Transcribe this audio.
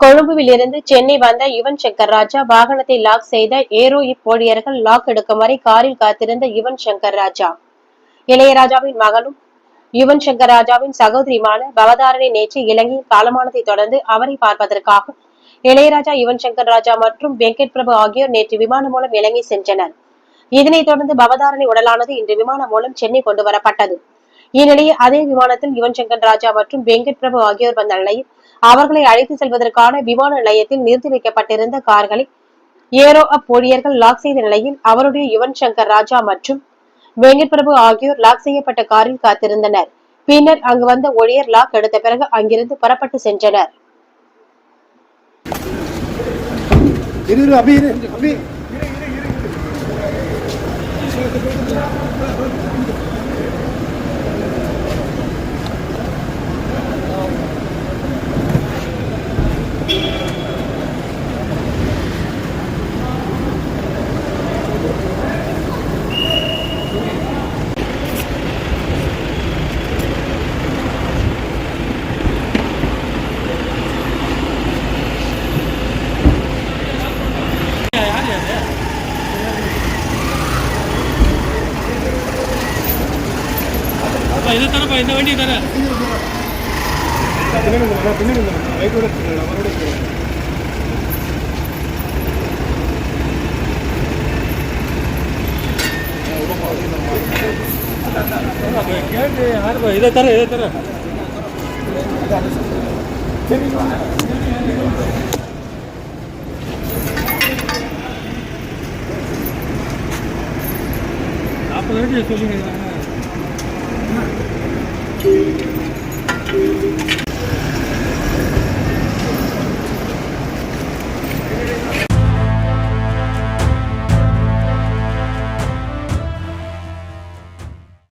கொழும்புவில் இருந்து சென்னை வந்த யுவன் சங்கர் ராஜா வாகனத்தை லாக் செய்த ஏரோ இப்போழியர்கள் லாக் எடுக்கும் வரை காரில் காத்திருந்த யுவன் சங்கர் ராஜா. இளையராஜாவின் மகனும் யுவன் சங்கர் ராஜாவின் சகோதரியுமான பவதாரணி நேற்று இலங்கையில் காலமானதை தொடர்ந்து அவரை பார்ப்பதற்காக இளையராஜா யுவன் சங்கர் ராஜா மற்றும் வெங்கட் பிரபு ஆகியோர் நேற்று விமானம் மூலம் இலங்கை சென்றனர். இதனைத் தொடர்ந்து பவதாரணி உடலானது இன்று விமானம் மூலம் சென்னை கொண்டு வரப்பட்டது. இந்நிலையில் அதே விமானத்தில் யுவன் சங்கர் ராஜா மற்றும் வெங்கட் பிரபு ஆகியோர் வந்த நிலையில் அவர்களை அழைத்து செல்வதற்கான விமான நிலையத்தில் நிறுத்தி வைக்கப்பட்டிருந்த கார்களை ஏரோ அப் ஊழியர்கள் லாக் செய்த நிலையில் அவருடைய யுவன் சங்கர் ராஜா மற்றும் வெங்கட் பிரபு ஆகியோர் லாக் செய்யப்பட்ட காரில் காத்திருந்தனர். பின்னர் அங்கு வந்த ஊழியர் லாக் எடுத்த பிறகு அங்கிருந்து புறப்பட்டு சென்றனர். அபி. இரு இது தானேப்பா இந்த வண்டி தானே இதை தர இதை தர நாற்பது சொல்லுங்க.